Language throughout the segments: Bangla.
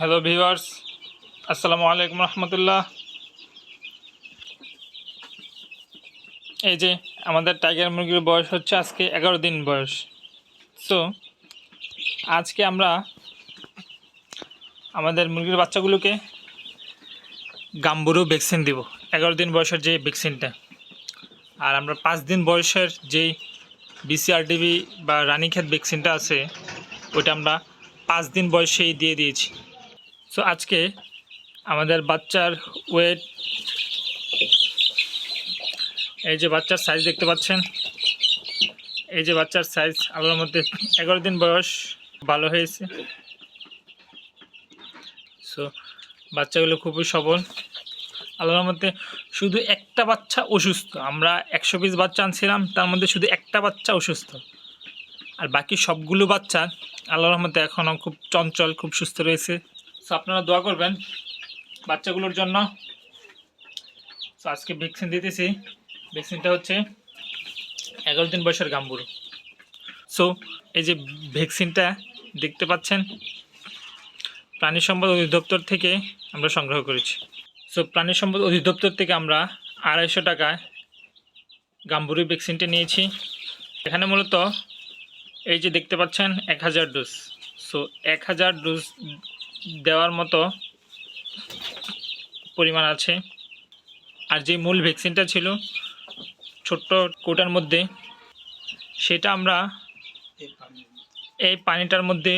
হ্যালো ভিউয়ার্স আসসালামু আলাইকুম রহমতুল্লাহ এই যে আমাদের টাইগার মুরগির বয়স হচ্ছে আজকে এগারো দিন বয়স। সো আজকে আমরা আমাদের মুরগির বাচ্চাগুলোকে গাম্বুরু ভ্যাকসিন দিব। এগারো দিন বয়সের যে ভ্যাকসিনটা আর আমরা পাঁচ দিন বয়সের যেই বিসিআরটিভি বা রানীক্ষেত ভ্যাকসিনটা আছে, ওইটা আমরা পাঁচ দিন বয়সেই দিয়ে দিয়েছি। সো আজকে আমাদের বাচ্চার ওয়েট এই যে বাচ্চার সাইজ দেখতে পাচ্ছেন, এই যে বাচ্চার সাইজ আল্লাহর মধ্যে এগারো দিন বয়স, ভালো হয়েছে। সো বাচ্চাগুলো খুবই সবল। আল্লাহর মধ্যে শুধু একটা বাচ্চা অসুস্থ। আমরা একশো পিস বাচ্চা আনছিলাম, তার মধ্যে শুধু একটা বাচ্চা অসুস্থ। আর বাকি সবগুলো বাচ্চা আল্লাহর মধ্যে এখনও খুব চঞ্চল, খুব সুস্থ রয়েছে। সো আপনারা দোয়া করবেন বাচ্চাগুলোর জন্য। সো আজকে ভ্যাকসিন দিতেছি। ভ্যাকসিনটা হচ্ছে এগারো দিন বয়সের গাম্বুর। সো এই যে ভ্যাকসিনটা দেখতে পাচ্ছেন, প্রাণী সম্পদ অধিদপ্তর থেকে আমরা সংগ্রহ করেছি। সো প্রাণী সম্পদ অধিদপ্তর থেকে আমরা আড়াইশো টাকায় গাম্বুরি ভ্যাকসিনটা নিয়েছি। এখানে মূলত এই যে দেখতে পাচ্ছেন এক হাজার ডোজ সো এক হাজার ডোজ দেওয়ার মতো পরিমাণ আছে। আর যে মূল ভ্যাকসিনটা ছিল ছোট্ট কোটার মধ্যে, সেটা আমরা এই পানিটার মধ্যে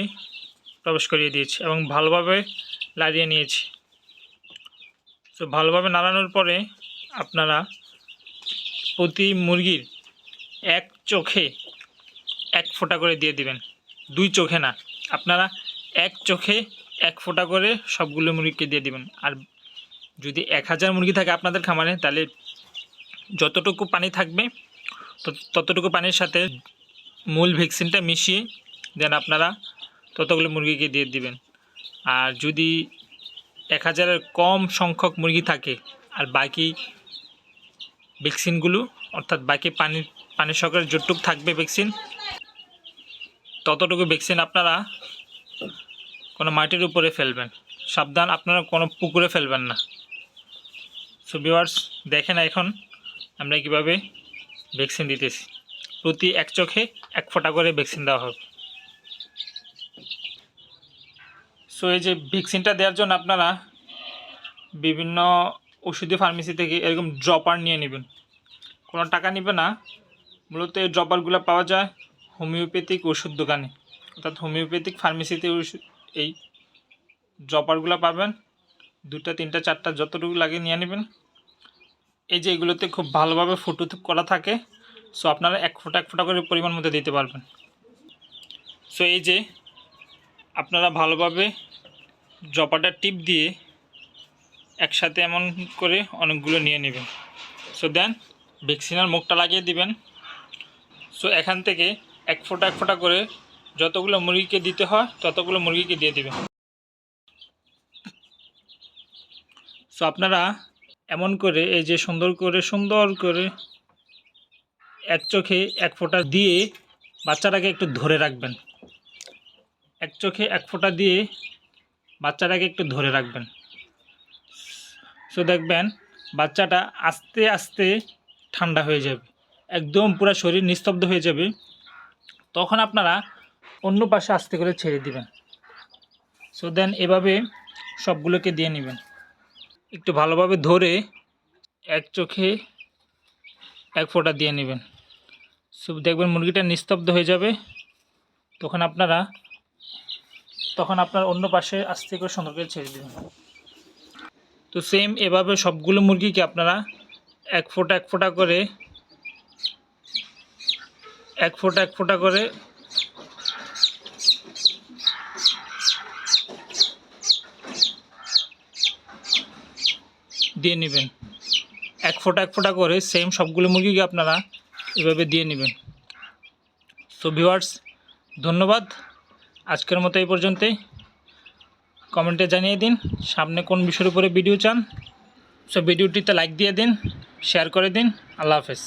প্রবেশ করিয়ে দিয়েছি এবং ভালোভাবে লাড়িয়ে নিয়েছি। তো ভালোভাবে নাড়ানোর পরে আপনারা প্রতি মুরগির এক চোখে এক ফোঁটা করে দিয়ে দিবেন। দুই চোখে না, আপনারা এক চোখে এক ফোঁটা করে সবগুলো মুরগিকে দিয়ে দিবেন। আর যদি এক হাজার মুরগি থাকে আপনাদের খামারে, তাহলে যতটুকু পানি থাকবে, তত- ততটুকু পানির সাথে মূল ভ্যাকসিনটা মিশিয়ে দেন আপনারা ততগুলো মুরগিকে দিয়ে দিবেন। আর যদি এক হাজারের কম সংখ্যক মুরগি থাকে, আর বাকি ভ্যাকসিনগুলো, অর্থাৎ বাকি পানি পানি সরকারের যতটুকু থাকবে ভ্যাকসিন, ততটুকু ভ্যাকসিন আপনারা কোনো মাটির উপরে ফেলবেন। সাবধান, আপনারা কোনো পুকুরে ফেলবেন না। সো ভিউয়ার্স দেখেন এখন আমরা কীভাবে ভ্যাকসিন দিতেছি। প্রতি এক চোখে এক ফোঁটা করে ভ্যাকসিন দেওয়া হবে। সো এই যে ভ্যাকসিনটা দেওয়ার জন্য আপনারা বিভিন্ন ওষুধি ফার্মেসি থেকে এরকম ড্রপার নিয়ে নেবেন। কোনো টাকা নেবে না। মূলত এই ড্রপারগুলো পাওয়া যায় হোমিওপ্যাথিক ওষুধ দোকানে। অর্থাৎ হোমিওপ্যাথিক ফার্মেসিতে ওষুধ এই ড্রপারগুলো পাবেন। দুটা তিনটা, চারটা যতটুকু লাগে নিয়ে নেবেন। এই যে এগুলোতে খুব ভালোভাবে ফুটো করা থাকে সো আপনারা এক ফোঁটা এক ফোঁটা করে পরিমাণ মতো দিতে পারবেন। সো এই যে আপনারা ভালোভাবে ড্রপারটা টিপ দিয়ে একসাথে এমন করে অনেকগুলো নিয়ে নেবেন। সো দেন ভ্যাকসিনের মুখটা লাগিয়ে দিবেন। সো এখান থেকে এক ফোঁটা এক ফোঁটা করে যতগুলো মুরগিকে দিতে হয়, ততগুলো মুরগিকে দিয়ে দিবেন সো আপনারা এমন করে, এই যে সুন্দর করে সুন্দর করে এক চোখে এক ফোঁটা দিয়ে বাচ্চাটাকে একটু ধরে রাখবেন। এক চোখে এক ফোঁটা দিয়ে বাচ্চাটাকে একটু ধরে রাখবেন। সো দেখবেন বাচ্চাটা আস্তে আস্তে ঠান্ডা হয়ে যাবে। একদম পুরো শরীর নিস্তব্ধ হয়ে যাবে। তখন আপনারা অন্য পাশে আস্তে করে ছেড়ে দিবেন। সো দেন এভাবে সবগুলোকে দিয়ে নেবেন। একটু ভালোভাবে ধরে এক চোখে এক ফোঁটা দিয়ে নেবেন। সো দেখবেন মুরগিটা নিস্তব্ধ হয়ে যাবে। তখন আপনারা, তখন আপনার অন্য পাশে আস্তে করে সুন্দর করে ছেড়ে দেবেন। তো সেম এভাবে সবগুলো মুরগিকে আপনারা এক ফোঁটা এক ফোঁটা করে, এক ফোঁটা এক ফোঁটা করে দিয়ে নেবেন। এক ফোঁটা এক ফোঁটা করে সেম সবগুলো মুরগিকে আপনারা এভাবে দিয়ে নেবেন। সো ভিউয়ার্স ধন্যবাদ। আজকের মতো এই পর্যন্তই। কমেন্টে জানিয়ে দিন সামনে কোন বিষয়ের উপরে ভিডিও চান। সো ভিডিওটিতে লাইক দিয়ে দিন শেয়ার করে দিন। আল্লাহ হাফেজ।